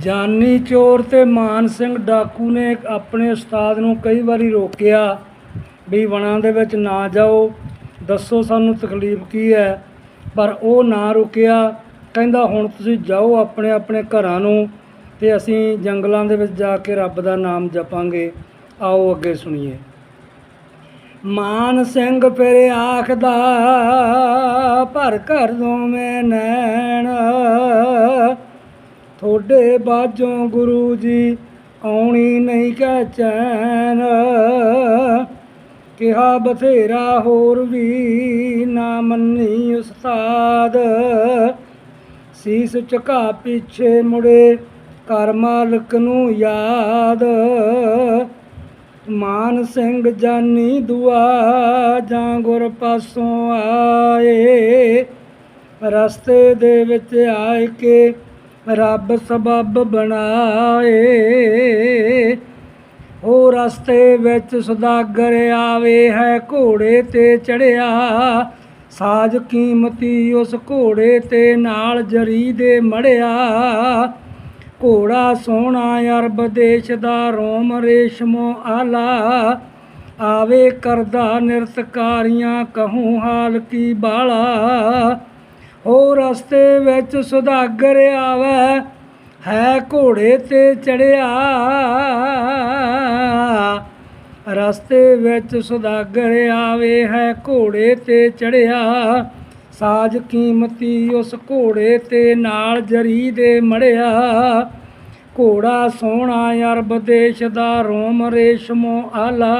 ਜਾਨੀ ਚੋਰ ਤੇ ਮਾਨ ਸਿੰਘ ਡਾਕੂ ਨੇ ਆਪਣੇ ਉਸਤਾਦ ਨੂੰ ਕਈ ਵਾਰੀ ਰੋਕਿਆ ਵੀ ਵਣਾਂ ਦੇ ਵਿੱਚ ਨਾ ਜਾਓ, ਦੱਸੋ ਸਾਨੂੰ ਤਕਲੀਫ ਕੀ ਹੈ। ਪਰ ਉਹ ਨਾ ਰੁਕਿਆ, ਕਹਿੰਦਾ ਹੁਣ ਤੁਸੀਂ ਜਾਓ ਆਪਣੇ ਆਪਣੇ ਘਰਾਂ ਨੂੰ ਤੇ ਅਸੀਂ ਜੰਗਲਾਂ ਦੇ ਵਿੱਚ ਜਾ ਕੇ ਰੱਬ ਦਾ ਨਾਮ ਜਪਾਂਗੇ। ਆਓ ਅੱਗੇ ਸੁਣੀਏ। ਮਾਨ ਸਿੰਘ ਫਿਰ ਆਖਦਾ, ਭਰ ਘਰ ਦੋਵੇਂ ਨੈਣ ਥੋੜੇ ਬਾਝੋਂ ਗੁਰੂ ਜੀ ਆਉਣੀ ਨਹੀਂ ਕੈ ਚੈਨ। ਕਿਹਾ ਬਥੇਰਾ ਹੋਰ ਵੀ ਨਾ ਮੰਨੀ ਉਸਤਾਦ। ਸੀਸ ਝੁਕਾ ਪਿੱਛੇ ਮੁੜੇ ਕਰ ਮਾਲਕ ਨੂੰ ਯਾਦ। ਮਾਨ ਸਿੰਘ ਜਾਨੀ ਦੁਆ ਜਾਂ ਗੁਰ ਪਾਸੋਂ ਆਏ। ਰਸਤੇ ਦੇ ਵਿੱਚ ਆਏ ਕੇ ਰੱਬ ਸਬਬ ਬਣਾਏ। ਉਹ ਰਸਤੇ ਵਿੱਚ ਸੁਦਾਗਰ ਆਵੇ ਹੈ, ਘੋੜੇ ਤੇ ਚੜਿਆ ਸਾਜ ਕੀਮਤੀ ਉਸ ਘੋੜੇ ਤੇ ਨਾਲ ਜਰੀ ਦੇ ਮੜਿਆ। ਘੋੜਾ ਸੋਹਣਾ ਅਰਬ ਦੇਸ਼ ਦਾ ਰੋਮ ਰੇਸ਼ਮੋ ਆਲਾ। ਆਵੇ ਕਰਦਾ ਨਿਰਤਕਾਰੀਆਂ, ਕਹੂੰ ਹਾਲ ਕੀ ਬਾਲਾ। ਉਹ ਰਸਤੇ ਵਿੱਚ ਸੁਦਾਗਰ ਆਵੇ, ਹੈ ਘੋੜੇ ਤੇ ਚੜਿਆ ਰਸਤੇ ਵਿੱਚ ਸੁਦਾਗਰ ਆਵੇ, ਹੈ ਘੋੜੇ ਤੇ ਚੜਿਆ ਸਾਜ ਕੀਮਤੀ ਉਸ ਘੋੜੇ ਤੇ ਨਾਲ ਜਰੀ ਦੇ ਮੜਿਆ। ਘੋੜਾ ਸੋਹਣਾ ਅਰਬ ਦੇਸ਼ ਦਾ ਰੋਮ ਰੇਸ਼ਮੋ ਆਲਾ।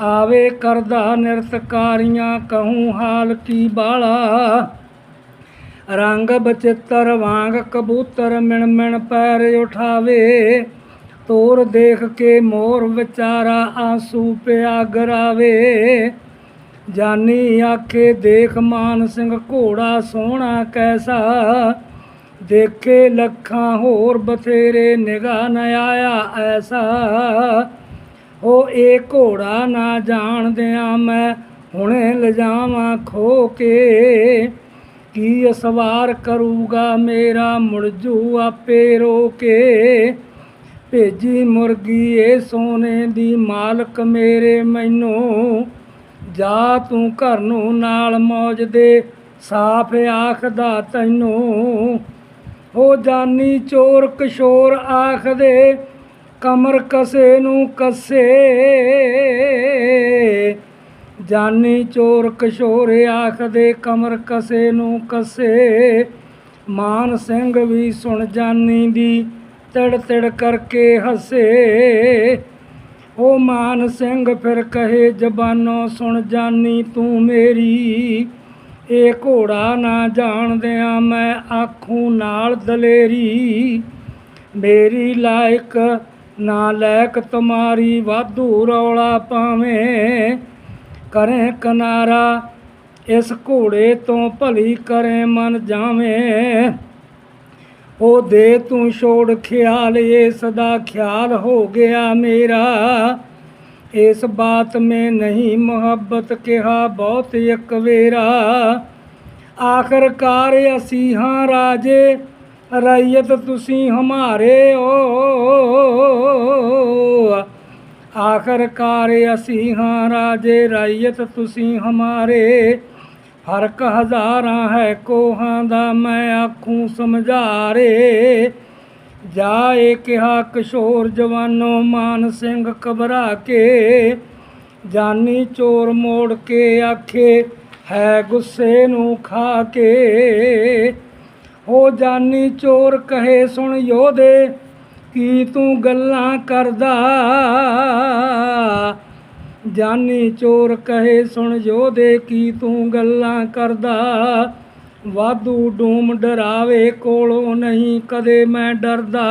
ਆਵੇ ਕਰਦਾ ਨਿਰਤਕਾਰੀਆਂ, ਕਹੂੰ ਹਾਲ ਕੀ ਬਾਲਾ। ਰੰਗ ਬਚਿੱਤਰ ਵਾਂਗ ਕਬੂਤਰ ਮਿਣ ਮਿਣ ਪੈਰ ਉਠਾਵੇ। ਤੋਰ ਦੇਖ ਕੇ ਮੋਰ ਵਿਚਾਰਾ ਆਂਸੂ ਪਿਆ ਗਰਾਵੇ। ਜਾਨੀ ਆਖੇ, ਦੇਖ ਮਾਨ ਸਿੰਘ ਘੋੜਾ ਸੋਹਣਾ ਕੈਸਾ। ਦੇਖੇ ਲੱਖਾਂ ਹੋਰ ਬਥੇਰੇ ਨਿਗਾਹ ਨ ਆਇਆ ਐਸਾ। ਉਹ ਇਹ ਘੋੜਾ ਨਾ ਜਾਣਦਿਆਂ ਮੈਂ ਹੁਣੇ ਲਿਜਾਵਾਂ ਖੋ ਕੇ ਕੀ ਅਸਵਾਰ ਕਰੂਗਾ ਮੇਰਾ ਮੁਰਜੂ ਆਪੇ ਰੋ ਕੇ ਭੇਜੀ ਮੁਰਗੀ ਏ ਸੋਨੇ ਦੀ ਮਾਲਕ ਮੇਰੇ ਮੈਨੂੰ। ਜਾ ਤੂੰ ਘਰ ਨੂੰ ਨਾਲ ਮੌਜ ਦੇ, ਸਾਫ਼ ਆਖਦਾ ਤੈਨੂੰ। ਹੋ ਜਾਨੀ ਚੋਰ ਕਿਸ਼ੋਰ ਆਖਦੇ, ਕਮਰ ਕਸੇ ਨੂੰ ਕਸੇ। ਜਾਨੀ ਚੋਰ ਕਿਸ਼ੋਰ ਆਖਦੇ ਕਮਰ ਕਸੇ ਨੂੰ ਕਸੇ। ਮਾਨ ਸਿੰਘ ਵੀ ਸੁਣ ਜਾਨੀ ਦੀ ਤੜ ਤੜ ਕਰਕੇ ਹੱਸੇ। ਉਹ ਮਾਨ ਸਿੰਘ ਫਿਰ ਕਹੇ, ਜ਼ਬਾਨੋਂ ਸੁਣ ਜਾਨੀ ਤੂੰ ਮੇਰੀ। ਇਹ ਘੋੜਾ ਨਾ ਜਾਣਦਿਆਂ ਮੈਂ ਆਖੂੰ ਨਾਲ ਦਲੇਰੀ। ਮੇਰੀ ਲਾਇਕ ਨਾ ਲਾਇਕ ਤੁਮਾਰੀ ਵਾਧੂ ਰੌਲਾ ਪਾਵੇਂ। ਕਰੇ ਕਿਨਾਰਾ, ਇਸ ਘੋੜੇ ਤੋਂ ਭਲੀ ਕਰੇ ਮਨ ਜਾਵੇਂ। ਉਹ ਦੇ ਤੂੰ ਛੋੜ ਖਿਆਲ ਇਸ ਦਾ ਖਿਆਲ ਹੋ ਗਿਆ ਮੇਰਾ। ਇਸ ਬਾਤ ਮੈਂ ਨਹੀਂ ਮੁਹੱਬਤ ਕਿਹਾ, ਬਹੁਤ ਇੱਕ ਵੇਰਾ। ਆਖਰਕਾਰ ਅਸੀਂ ਹਾਂ ਰਾਜੇ, ਰਈਅਤ ਤੁਸੀਂ ਹਮਾਰੇ ਓ। ਆਖਰਕਾਰ ਅਸੀਂ ਹਾਂ ਰਾਜੇ, ਰਈਅਤ ਤੁਸੀਂ ਹਮਾਰੇ। ਫ਼ਰਕ ਹਜ਼ਾਰਾਂ ਹੈ ਕੋਹਾਂ ਦਾ, ਮੈਂ ਆਖੂ ਸਮਝਾਰੇ। ਜਾਏ ਕਿਹਾ ਕਿਸ਼ੋਰ ਜਵਾਨੋ, ਮਾਨ ਸਿੰਘ ਘਬਰਾ ਕੇ ਜਾਨੀ ਚੋਰ ਮੋੜ ਕੇ ਆਖੇ, ਹੈ ਗੁੱਸੇ ਨੂੰ ਖਾ ਕੇ ਹੋ ਜਾਨੀ ਚੋਰ, ਕਹੇ ਸੁਣ ਯੋਧੇ ਕੀ ਤੂੰ ਗੱਲਾਂ ਕਰਦਾ? ਜਾਨੀ ਚੋਰ ਕਹੇ, ਸੁਣ ਯੋਧੇ, ਕੀ ਤੂੰ ਗੱਲਾਂ ਕਰਦਾ? ਵਾਧੂ ਡੂਮ ਡਰਾਵੇ ਕੋਲੋਂ ਨਹੀਂ, ਕਦੇ ਮੈਂ ਡਰਦਾ।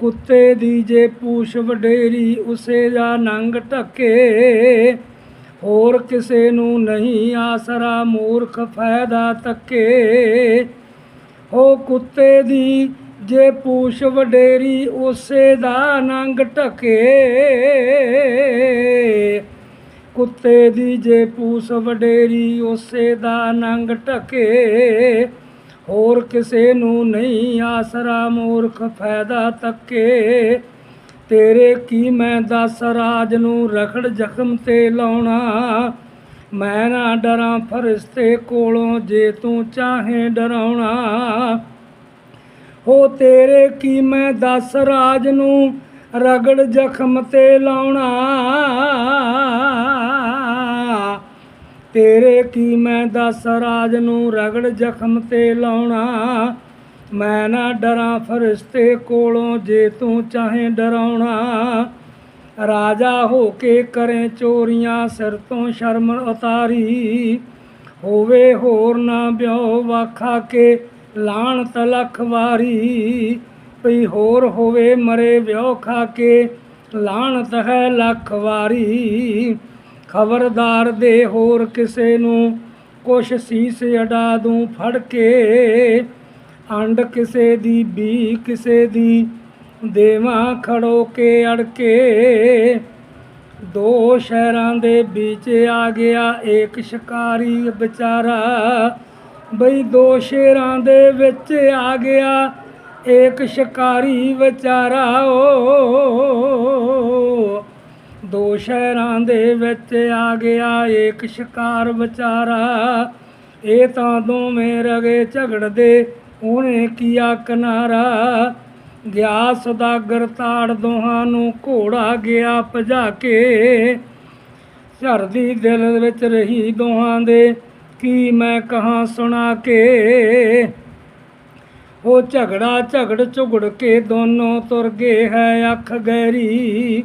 ਕੁੱਤੇ ਦੀ ਜੇ ਪੂਛ ਵਡੇਰੀ, ਉਸੇ ਦਾ ਨੰਗ ਢੱਕੇ। ਹੋਰ ਕਿਸੇ ਨੂੰ ਨਹੀਂ, ਆਸਰਾ ਮੂਰਖ ਫਾਇਦਾ ਤੱਕੇ। ਉਹ ਕੁੱਤੇ ਦੀ ਜੇ ਪੂਛ ਵਡੇਰੀ ਉਸੇ ਦਾ ਨੰਗ ਢਕੇ। ਕੁੱਤੇ ਦੀ ਜੇ ਪੂਛ ਵਡੇਰੀ ਉਸੇ ਦਾ ਨੰਗ ਢਕੇ। ਹੋਰ ਕਿਸੇ ਨੂੰ ਨਹੀਂ ਆਸਰਾ ਮੂਰਖ ਫਾਇਦਾ ਤੱਕੇ। ਤੇਰੇ ਕੀ ਮੈਂ ਦਸ ਰਾਜ ਨੂੰ ਰਖੜ ਜ਼ਖਮ ਤੇ ਲਾਉਣਾ। ਮੈਂ ਨਾ ਡਰਾਂ ਫਰਿਸ਼ਤੇ ਕੋਲੋਂ ਜੇ ਤੂੰ ਚਾਹੇ ਡਰਾਉਣਾ। ਹੋ ਤੇਰੇ ਕੀ ਮੈਂ ਦਸ ਰਾਜ ਨੂੰ? ਰਗੜ ਜ਼ਖਮ ਤੇ ਲਾਉਣਾ। ਤੇਰੇ ਕੀ ਮੈਂ ਦਸ ਰਾਜ ਨੂੰ? ਰਗੜ ਜ਼ਖਮ ਤੇ ਲਾਉਣਾ। ਮੈਂ ਨਾ ਡਰਾਂ ਫਰਿਸ਼ਤੇ ਕੋਲੋਂ ਜੇ ਤੂੰ ਚਾਹੇ ਡਰਾਉਣਾ। ਰਾਜਾ ਹੋ ਕੇ ਕਰੇ ਚੋਰੀਆਂ, ਸਿਰ ਤੋਂ ਸ਼ਰਮ ਉਤਾਰੀ। ਹੋਵੇ ਹੋਰ ਨਾ ਬਿਓ ਵਾਖਾ ਕੇ ਲਾਣਤ ਲੱਖ ਵਾਰੀ ਪਈ ਹੋਰ ਹੋਵੇ ਮਰੇ ਵਿਉ ਖਾ ਕੇ ਲਾਣਤ ਹੈ ਲੱਖ ਵਾਰੀ। ਖਬਰਦਾਰ ਦੇ ਹੋਰ ਕਿਸੇ ਨੂੰ ਕੁਛ ਸੀਸ ਅਡਾ ਦੂੰ ਫੜ ਕੇ ਅੰਡ ਕਿਸੇ ਦੀ ਬੀ ਕਿਸੇ ਦੀ, ਦੇਵਾਂ ਖੜੋ ਕੇ ਅੜ ਕੇ ਦੋ ਸ਼ਹਿਰਾਂ ਦੇ ਵਿੱਚ ਆ ਗਿਆ ਏਕ ਸ਼ਿਕਾਰੀ ਵਿਚਾਰਾ ਬਈ ਦੋ ਸ਼ੇਰਾਂ ਦੇ ਵਿੱਚ ਆ ਗਿਆ, ਏਕ ਸ਼ਿਕਾਰੀ ਵਿਚਾਰਾ ਓ। ਦੋ ਸ਼ਹਿਰਾਂ ਦੇ ਵਿੱਚ ਆ ਗਿਆ, ਏਕ ਸ਼ਿਕਾਰ ਵਿਚਾਰਾ। ਇਹ ਤਾਂ ਦੋਵੇਂ ਰਗੇ ਝਗੜਦੇ, ਉਹਨੇ ਕੀਆ ਕਿਨਾਰਾ ਗਿਆ ਸਦਾਗਰ ਤਾੜ ਦੋਹਾਂ ਨੂੰ ਘੋੜਾ ਗਿਆ ਭਜਾ ਕੇ। ਝਰਦੀ ਦਿਲ ਵਿੱਚ ਰਹੀ ਦੋਹਾਂ ਦੇ ਕੀ ਮੈਂ ਕਹਾਂ ਸੁਣਾ ਕੇ? ਉਹ ਝਗੜਾ ਝਗੜ ਝੁਗੜ ਕੇ ਦੋਨੋਂ ਤੁਰ ਗਏ ਹੈ ਅੱਖ ਗਹਿਰੀ।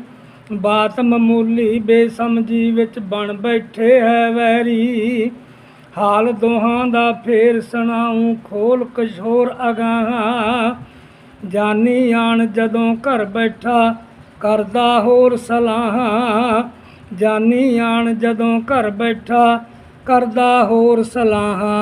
ਬਾਤ ਮਾਮੂਲੀ ਬੇਸਮਝੀ ਵਿੱਚ ਬਣ ਬੈਠੇ ਹੈ ਵੈਰੀ। ਹਾਲ ਦੋਹਾਂ ਦਾ ਫੇਰ ਸੁਣਾਉ ਖੋਲ ਕਸ਼ੋਰ ਅਗਾਹਾਂ। ਜਾਨੀ ਆਣ ਜਦੋਂ ਘਰ ਬੈਠਾ ਕਰਦਾ ਹੋਰ ਸਲਾਹਾਂ। ਜਾਨੀ ਆਣ ਜਦੋਂ ਘਰ ਬੈਠਾ ਕਰਦਾ ਹੋਰ ਸਲਾਹਾਂ।